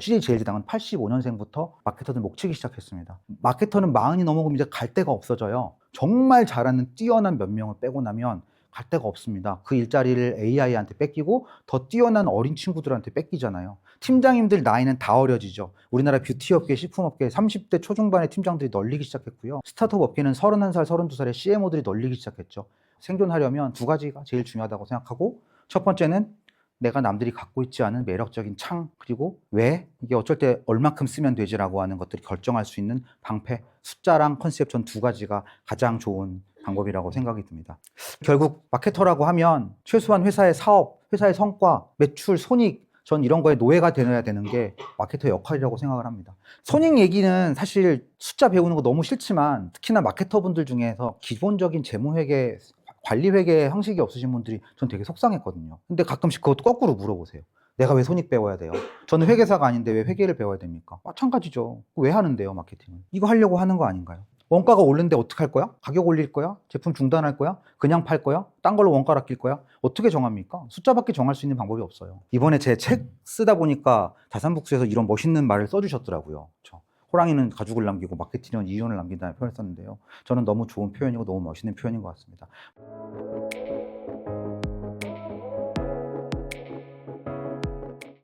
CJ제일제당은 85년생부터 마케터들 목치기 시작했습니다. 마케터는 마흔이 넘어가면 이제 갈 데가 없어져요. 정말 잘하는 뛰어난 몇 명을 빼고 나면 갈 데가 없습니다. 그 일자리를 AI한테 뺏기고 더 뛰어난 어린 친구들한테 뺏기잖아요. 팀장님들 나이는 다 어려지죠. 우리나라 뷰티 업계, 식품 업계 30대 초중반의 팀장들이 널리기 시작했고요. 스타트업 업계는 31살, 32살의 CMO들이 널리기 시작했죠. 생존하려면 두 가지가 제일 중요하다고 생각하고 첫 번째는 내가 남들이 갖고 있지 않은 매력적인 창 그리고 왜 이게 어쩔 때 얼마큼 쓰면 되지라고 하는 것들이 결정할 수 있는 방패 숫자랑 컨셉 전두 가지가 가장 좋은 방법이라고 생각이 듭니다. 결국 마케터라고 하면 최소한 회사의 사업, 회사의 성과, 매출, 손익 전 이런 거에 노예가 되어야 되는 게 마케터의 역할이라고 생각을 합니다. 손익 얘기는 사실 숫자 배우는 거 너무 싫지만 특히나 마케터 분들 중에서 기본적인 재무회계 관리 회계 형식이 없으신 분들이 전 되게 속상했거든요. 근데 가끔씩 그것도 거꾸로 물어보세요. 내가 왜 손익 배워야 돼요? 저는 회계사가 아닌데 왜 회계를 배워야 됩니까? 마찬가지죠. 왜 하는데요, 마케팅은? 이거 하려고 하는 거 아닌가요? 원가가 오르는데 어떻게 할 거야? 가격 올릴 거야? 제품 중단할 거야? 그냥 팔 거야? 딴 걸로 원가를 아낄 거야? 어떻게 정합니까? 숫자밖에 정할 수 있는 방법이 없어요. 이번에 제 책 쓰다 보니까 자산복수에서 이런 멋있는 말을 써주셨더라고요. 저 호랑이는 가죽을 남기고 마케팅은 이윤을 남긴다는 표현을 썼는데요. 저는 너무 좋은 표현이고 너무 멋있는 표현인 것 같습니다.